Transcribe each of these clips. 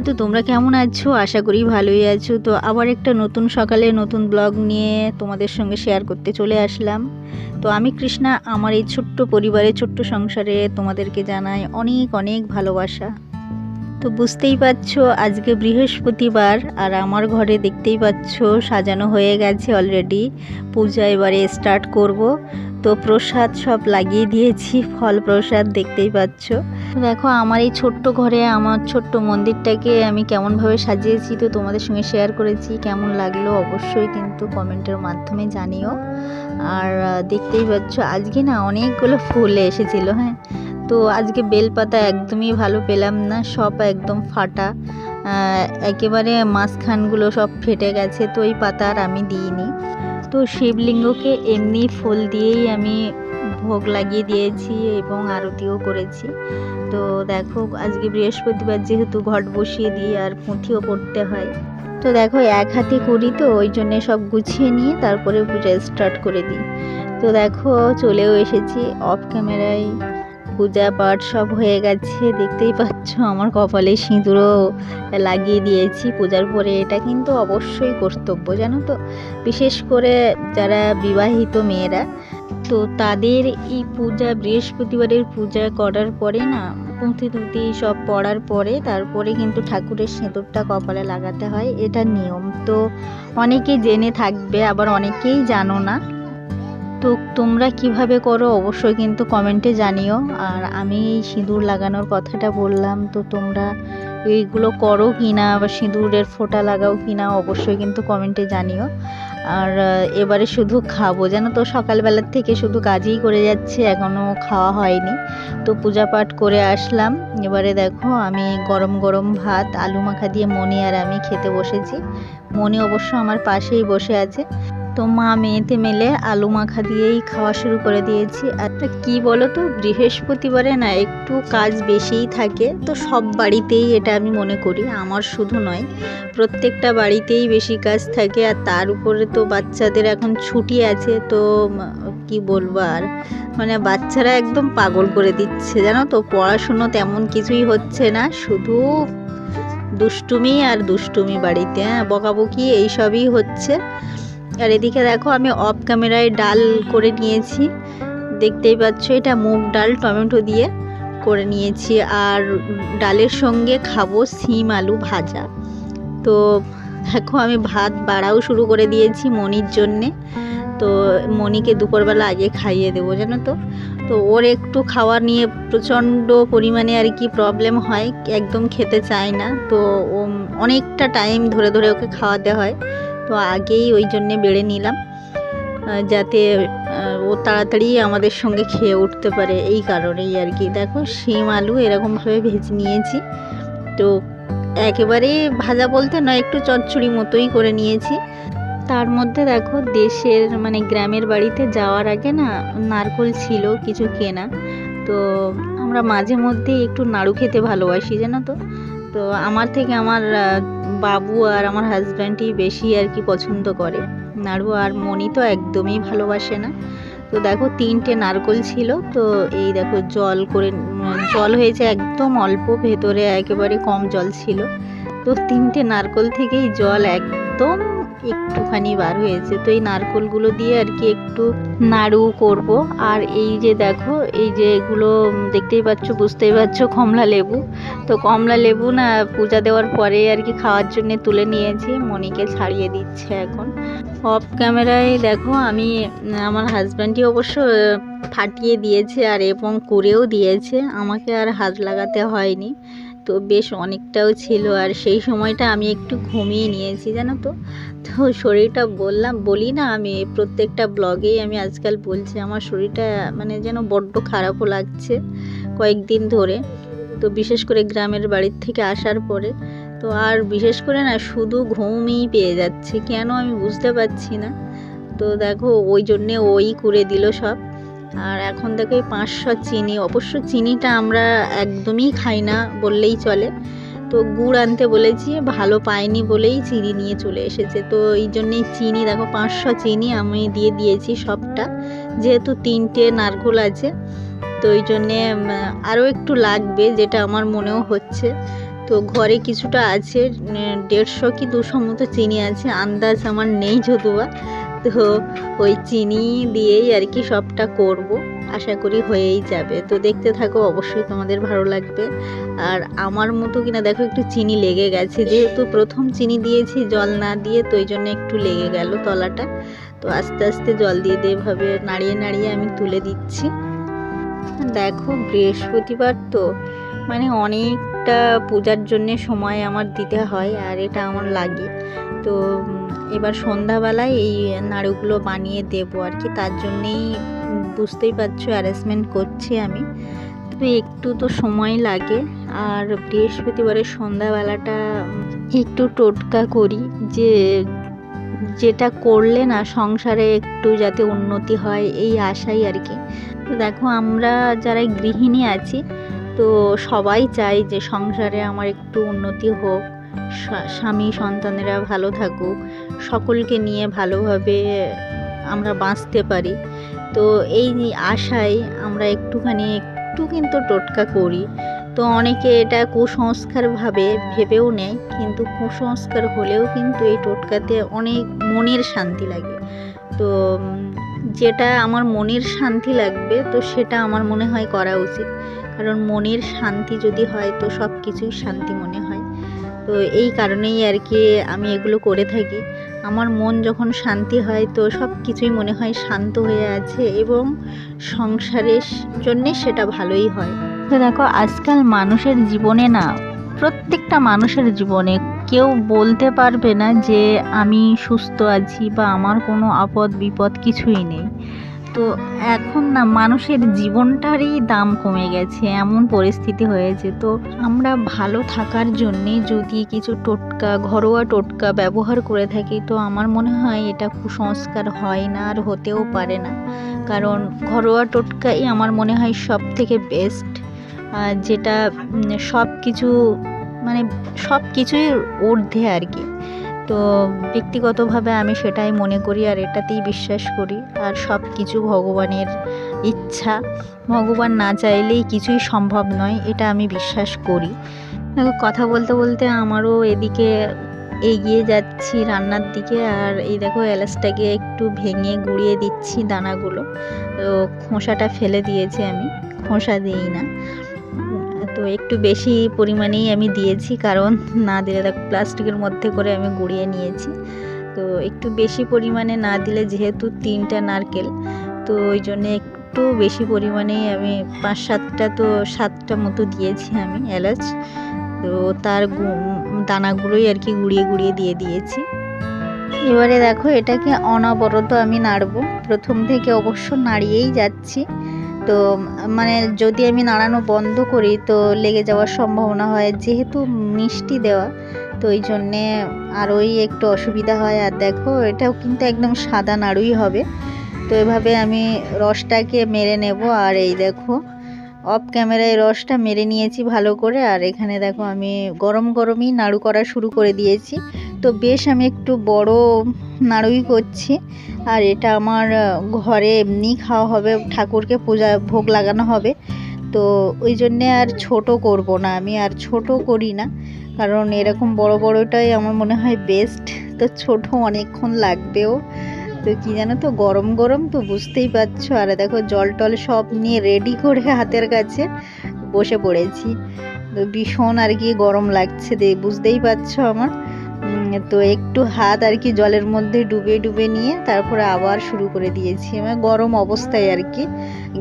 তো তোমরা কেমন আছো? আশা করি ভালোই আছো। তো আবার একটা নতুন সকালে নতুন ব্লগ নিয়ে তোমাদের সঙ্গে শেয়ার করতে চলে আসলাম। তো আমি কৃষ্ণা, আমার এই ছোট্ট পরিবারে, ছোট্ট সংসারে তোমাদেরকে জানাই অনেক অনেক ভালোবাসা। তো বুঝতেই পারছ, আজকে বৃহস্পতিবার আর আমার ঘরে দেখতেই পাচ্ছ, সাজানো হয়ে গেছে অলরেডি পূজা এবারে স্টার্ট করব। তো প্রসাদ সব লাগিয়ে দিয়েছি, ফল প্রসাদ দেখতেই পাচ্ছ। দেখো, আমার এই ছোট্ট ঘরে, আমার ছোট্ট মন্দিরটাকে আমি কেমনভাবে সাজিয়েছি তো তোমাদের সঙ্গে শেয়ার করেছি। কেমন লাগল অবশ্যই কিন্তু কমেন্টের মাধ্যমে জানিও। আর দেখতেই পাচ্ছ, আজকে না অনেকগুলো ফুল এসেছিল হ্যাঁ। তো আজকে বেলপাতা একদমই ভালো পেলাম না, সব একদম ফাটা। একেবারে মাঝখানগুলো সব ফেটে গেছে, তো এই পাতা আর আমি দিইনি। তো শিবলিঙ্গকে এমনি ফুল দিয়েই আমি ভোগ লাগিয়ে দিয়েছি এবং আরতিও করেছি। তো দেখো, আজকে বৃহস্পতিবার যেহেতু ঘট বসিয়ে দিয়ে আর পুঁথিও পড়তে হয়। তো দেখো, এক হাতে করি তো, ওই জন্যে সব গুছিয়ে নিয়ে তারপরে পূজা স্টার্ট করে দিই। তো দেখো, চলেও এসেছি অফ ক্যামেরায় পূজা পাঠ সব হয়ে গেছে, দেখতেই পাচ্ছ আমার কপালে সিঁদুরও লাগিয়ে দিয়েছি পূজার পরে। এটা কিন্তু অবশ্যই কর্তব্য, জানো তো? বিশেষ করে যারা বিবাহিত মেয়েরা, তো তাদের এই পূজা, বৃহস্পতিবারের পূজা করার পরে না, পুঁথি টুথি সব পড়ার পরে তারপরে কিন্তু ঠাকুরের সিঁদুরটা কপালে লাগাতে হয়। এটা নিয়ম তো অনেকে জেনে থাকবে, আবার অনেকেই জানো না। তো তোমরা কীভাবে করো অবশ্যই কিন্তু কমেন্টে জানিও। আর আমি এই সিঁদুর লাগানোর কথাটা বললাম, তো তোমরা এইগুলো করো কি না বা সিঁদুরের ফোঁটা লাগাও কি না অবশ্যই কিন্তু কমেন্টে জানিও। আর এবারে শুধু খাব, জানো তো সকালবেলার থেকে শুধু কাজই করে যাচ্ছে এখনও খাওয়া হয়নি। তো পূজা পাঠ করে আসলাম, এবারে দেখো আমি গরম গরম ভাত, আলু মাখা দিয়ে মনি আর আমি খেতে বসেছি। মনি অবশ্য আমার পাশেই বসে আছে। তো মা মেয়েতে মেলে আলু মাখা দিয়েই খাওয়া শুরু করে দিয়েছি। আর কি বলো তো বৃহস্পতিবারে না একটু কাজ বেশিই থাকে, তো সব বাড়িতেই এটা আমি মনে করি, আমার শুধু নয়, প্রত্যেকটা বাড়িতেই বেশি কাজ থাকে আর তার উপরে তো বাচ্চাদের এখন ছুটি আছে, তো কি বলব আর মানে বাচ্চারা একদম পাগল করে দিচ্ছে, জানো তো? পড়াশুনো তেমন কিছুই হচ্ছে না, শুধু দুষ্টুমি আর দুষ্টুমি বাড়িতে হ্যাঁ বকাবকি এইসবই হচ্ছে। আর এদিকে দেখো আমি অফ ক্যামেরায় ডাল করে নিয়েছি। দেখতেই পাচ্ছ এটা মুগ ডাল, টমেটো দিয়ে করে নিয়েছি। আর ডালের সঙ্গে খাব সিম আলু ভাজা। তো দেখো আমি ভাত বাড়াও শুরু করে দিয়েছি মনির জন্যে। তো মনিকে দুপুরবেলা আগে খাইয়ে দেবো, জানো তো? তো ওর একটু খাওয়া নিয়ে প্রচণ্ড পরিমাণে আর কি প্রবলেম হয়, একদম খেতে চায় না। তো অনেকটা টাইম ধরে ধরে ওকে খাওয়াতে হয়। তো আগেই ওই জন্যে বেড়ে নিলাম যাতে ও তাড়াতাড়ি আমাদের সঙ্গে খেয়ে উঠতে পারে এই কারণেই আর কি। দেখো শিম, আলু এরকমভাবে ভেজে নিয়েছি। তো একেবারে ভাজা বলতে নয়, একটু চচ্চড়ি মতোই করে নিয়েছি। তার মধ্যে দেখো দেশের মানে গ্রামের বাড়িতে যাওয়ার আগে না নারকোল ছিল, কিছু কেনা। তো আমরা মাঝে মধ্যে একটু নাড়ু খেতে ভালোবাসি, জানো তো? তো আমার থেকে আমার বাবু আর আমার হাজব্যান্ডই বেশি আর কি পছন্দ করে। নাড়ু আর মনি তো একদমই ভালোবাসে না। তো দেখো তিনটে নারকোল ছিল, তো এই দেখো জল করে, জল হয়েছে একদম অল্প, ভেতরে একেবারে কম জল ছিল। তো তিনটে নারকোল থেকেই জল একদম একটুখানি বার হয়েছে। তো এই নারকোলগুলো দিয়ে আর কি একটু নাড়ু করব। আর এই যে দেখো, এই যে এগুলো দেখতেই পাচ্ছ, বুঝতেই পারছ কমলা লেবু। তো কমলা লেবু না পূজা দেওয়ার পরে আর কি খাওয়ার জন্য তুলে নিয়েছি। মনিকে ছাড়িয়ে দিচ্ছে এখন। অফ ক্যামেরায় দেখো, আমি আমার হাজব্যান্ডই অবশ্য ফাটিয়ে দিয়েছে আর এবং করেও দিয়েছে। আমাকে আর হাত লাগাতে হয়নি। তো বেশ অনেকটাও ছিল। আর সেই সময়টা আমি একটু ঘুমিয়ে নিয়েছি, জানো তো। তো শরীরটা বললাম, বলি না আমি, প্রত্যেকটা ব্লগেই আমি আজকাল বলছি, আমার শরীরটা মানে যেন বড্ড খারাপও লাগছে কয়েকদিন ধরে। তো বিশেষ করে গ্রামের বাড়ির থেকে আসার পরে, তো আর বিশেষ করে না শুধু ঘুমই পেয়ে যাচ্ছে, কেন আমি বুঝতে পারছি না। তো দেখো, ওই জন্যে ওই করে দিল সব। আর এখন দেখো এই পাঁচশো চিনি, অবশ্য চিনিটা আমরা একদমই খাই না বললেই চলে। তো গুড় আনতে বলেছি, ভালো পাইনি বলেই চিনি নিয়ে চলে এসেছে। তো এই জন্যেই চিনি, দেখো পাঁচশো চিনি আমি দিয়ে দিয়েছি সবটা, যেহেতু তিনটে নারকোল আছে। তো ওই জন্যে আরও একটু লাগবে যেটা আমার মনেও হচ্ছে। তো ঘরে কিছুটা আছে দেড়শো কি দুশো মতো চিনি আছে, আন্দাজ আমার নেই যদুবা তো ওই চিনি দিয়েই আর কি সবটা করব। আশা করি হয়েই যাবে। তো দেখতে থাকো, অবশ্যই তোমাদের ভালো লাগবে। আর আমার মতো কিনা দেখো একটু চিনি লেগে গেছে। যেহেতু প্রথম চিনি দিয়েছি, জল না দিয়ে তো ওই জন্য একটু লেগে গেল তলাটা। তো আস্তে আস্তে জল দিয়ে দিয়ে এভাবে নাড়িয়ে নাড়িয়ে আমি তুলে দিচ্ছি। দেখো, বৃহস্পতিবার তো মানে অনেকটা পূজার জন্য সময় আমার দিতে হয়, আর এটা আমার লাগে। তো এবার সন্ধ্যাবেলায় এই নাড়ুগুলো বানিয়ে দেবো আর কি। তার জন্যেই বুঝতেই পারছ অ্যারেঞ্জমেন্ট করছি আমি। তো একটু তো সময় লাগে। আর বৃহস্পতিবারের সন্ধ্যাবেলাটা একটু টোটকা করি যে, যেটা করলে না সংসারে একটু যাতে উন্নতি হয়, এই আশাই আর কি। তো দেখো, আমরা যারা গৃহিণী আছি, তো সবাই চাই যে সংসারে আমার একটু উন্নতি হোক। স্বামী সন্তানেরা ভালো থাকুক, সকলকে নিয়ে ভালোভাবে আমরা বাঁচতে পারি। তো এই আশায় আমরা একটুখানি, একটু কিন্তু টোটকা করি। তো অনেকে এটা কুসংস্কারভাবে ভেবেও নেয়, কিন্তু কুসংস্কার হলেও কিন্তু এই টোটকাতে অনেক মনের শান্তি লাগে। তো যেটা আমার মনের শান্তি লাগবে, তো সেটা আমার মনে হয় করা উচিত। কারণ মনের শান্তি যদি হয়, তো সব কিছুই শান্তি মনে হয়। তো এই কারণেই আর কি আমি এগুলো করে থাকি। আমার মন যখন শান্তি হয় তো সব কিছুই মনে হয় শান্ত হয়ে আছে এবং সংসারের জন্যে সেটা ভালোই হয়। তো দেখো, আজকাল মানুষের জীবনে না, প্রত্যেকটা মানুষের জীবনে কেউ বলতে পারবে না যে আমি সুস্থ আছি বা আমার কোনো আপদ বিপদ কিছুই নেই। তো এখন না মানুষের জীবনটারই দাম কমে গেছে, এমন পরিস্থিতি হয়েছে। তো আমরা ভালো থাকার জন্যে যদি কিছু টোটকা, ঘরোয়া টোটকা ব্যবহার করে থাকি, তো আমার মনে হয় এটা কুসংস্কার হয় না আর হতেও পারে না। কারণ ঘরোয়া টোটকাই আমার মনে হয় সব থেকে বেস্ট যেটা সব কিছু মানে সব কিছুই ঊর্ধ্বে আর কি। তো ব্যক্তিগতভাবে আমি সেটাই মনে করি আর এটাতেই বিশ্বাস করি। আর সব কিছু ভগবানের ইচ্ছা। ভগবান না চাইলেই কিছুই সম্ভব নয়, এটা আমি বিশ্বাস করি। কথা বলতে বলতে আমারও এদিকে এগিয়ে যাচ্ছি রান্নার দিকে। আর এই দেখো, এলাচটাকে একটু ভেঙে গুঁড়িয়ে দিচ্ছি দানাগুলো। তো খোসাটা ফেলে দিয়েছি আমি। খোসা দিই না। তো একটু বেশি পরিমাণেই আমি দিয়েছি, কারণ না দিলে দেখো প্লাস্টিকের মধ্যে করে আমি গুঁড়িয়ে নিয়েছি। তো একটু বেশি পরিমাণে না দিলে যেহেতু তিনটা নারকেল, তো ওই জন্যে একটু বেশি পরিমাণেই আমি পাঁচ সাতটা তো সাতটা মতো দিয়েছি আমি এলাচ। তো তার দানাগুলোই আর কি গুঁড়িয়ে গুঁড়িয়ে দিয়ে দিয়েছি। এবারে দেখো এটাকে অনবরত আমি নাড়বো। প্রথম থেকে অবশ্য নাড়িয়েই যাচ্ছি। তো মানে যদি আমি নাড়ানো বন্ধ করি তো লেগে যাওয়ার সম্ভাবনা হয়, যেহেতু মিষ্টি দেওয়া, তো ওই জন্যে আরোই একটু অসুবিধা হয়। আর দেখো, এটাও কিন্তু একদম সাদা নাড়ুই হবে। তো এভাবে আমি রসটাকে মেরে নেব। আর এই দেখো অফ ক্যামেরায় রসটা মেরে নিয়েছি ভালো করে। আর এখানে দেখো, আমি গরম গরমই নাড়ু করা শুরু করে দিয়েছি। তো বেশ আমি একটু বড় নাড়ুই করছি। আর এটা আমার ঘরে এমনি খাওয়া হবে, ঠাকুরকে পূজা, ভোগ লাগানো হবে। তো ওই জন্যে আর ছোট করব না আমি, আর ছোট করি না। কারণ এরকম বড় বড়টাই আমার মনে হয় বেস্ট তো ছোট অনেকক্ষণ লাগবেও। তো কি জানো তো, গরম গরম তো বুঝতেই পারছ। আর দেখো জল টল সব নিয়ে রেডি করে হাতের কাছে বসে পড়েছি। তো ভীষণ আর কি গরম লাগছে দে, বুঝতেই পারছ আমার। তো একটু হাত আর কি জলের মধ্যে ডুবে ডুবে নিয়ে তারপরে আবার শুরু করে দিয়েছি। আমার গরম অবস্থায় আর কি।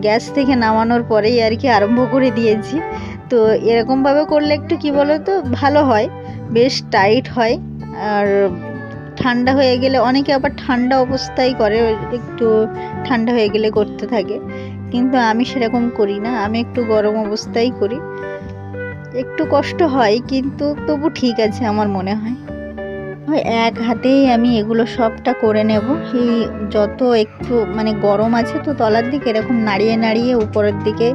গ্যাস থেকে নামানোর পরেই আর কি আরম্ভ করে দিয়েছি। তো এরকমভাবে করলে একটু কি বলো তো ভালো হয়। বেশ টাইট হয়। আর ঠান্ডা হয়ে গেলে অনেকে আবার ঠান্ডা অবস্থায় করে, একটু ঠান্ডা হয়ে গেলে করতে থাকে। কিন্তু আমি সেরকম করি না। আমি একটু গরম অবস্থায় করি। একটু কষ্ট হয়, কিন্তু তবু ঠিক আছে আমার মনে হয়। এক হাতেই আমি এগুলো সবটা করে নেব। এই যত একটু মানে গরম আছে তো তলার দিকে এরকম নাড়িয়ে নাড়িয়ে উপরের দিকে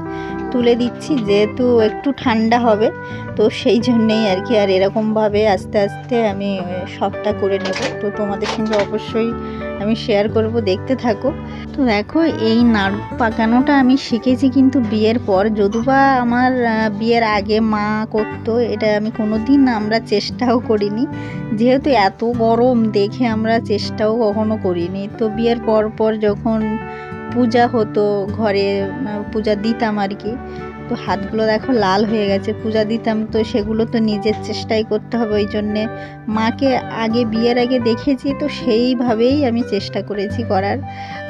তুলে দিচ্ছি, যেহেতু একটু ঠান্ডা হবে, তো সেই জন্যেই আর কি। আর এরকমভাবে আস্তে আস্তে আমি সবটা করে নেব। তো তোমাদের সঙ্গে অবশ্যই আমি শেয়ার করব, দেখতে থাকো। তো দেখো, এই নাড়ু পাকানোটা আমি শিখেছি কিন্তু বিয়ের পর। যদুবা আমার বিয়ের আগে মা করতো, এটা আমি কোনো দিন আমরা চেষ্টাও করিনি। যেহেতু এত গরম, দেখে আমরা চেষ্টাও কখনো করিনি। তো বিয়ের পর পর যখন পূজা হতো, ঘরে পূজা দিতাম আর কি তো হাতগুলো দেখো লাল হয়ে গেছে, পূজা দিতাম তো সেগুলো তো নিজের চেষ্টাই করতে হবে ওই জন্যে। মাকে আগে বিয়ের আগে দেখেছি তো সেইভাবেই আমি চেষ্টা করেছি করার।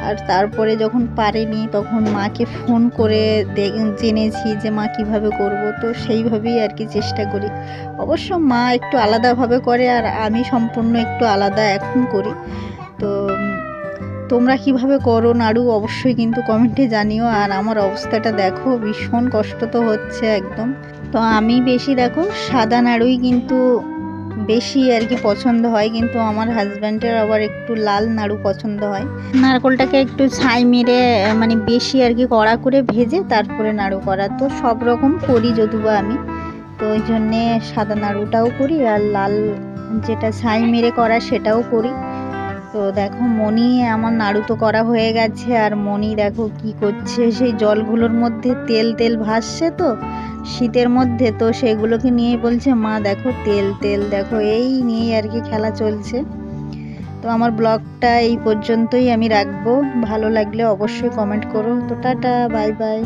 আর তারপরে যখন পারিনি তখন মাকে ফোন করে জেনেছি যে মা কীভাবে করব, তো সেইভাবেই আর কি চেষ্টা করি। অবশ্য মা একটু আলাদাভাবে করে আর আমি সম্পূর্ণ একটু আলাদা এখন করি। তোমরা কীভাবে করো নাড়ু, অবশ্যই কিন্তু কমেন্টে জানিও। আর আমার অবস্থাটা দেখো, ভীষণ কষ্ট তো হচ্ছে একদম। তো আমি বেশি দেখো, সাদা নাড়ুই কিন্তু বেশি আর কি পছন্দ হয়। কিন্তু আমার হাজব্যান্ডের আবার একটু লাল নাড়ু পছন্দ হয়। নারকোলটাকে একটু ছাই মেরে মানে বেশি আর কি কড়া করে ভেজে তারপরে নাড়ু করা। তো সব রকম করি যদুবা আমি। তো ওই জন্যে সাদা নাড়ুটাও করি আর লাল যেটা ছাই মেরে করা সেটাও করি। তো দেখো মনি, আমার নাড়ু তো করা হয়ে গেছে, আর মনি দেখো কি করছে? সেই জলগুলোর মধ্যে তেল তেল ভাসছে তো, শীতের মধ্যে, তো সেগুলোকে নিয়ে বলছে, মা, দেখো তেল তেল, দেখো এই নিয়েই আর কি খেলা চলছে। তো আমার ব্লগটা এই পর্যন্তই আমি রাখব। ভালো লাগলে অবশ্যই কমেন্ট করো। তো টাটা, বাই বাই।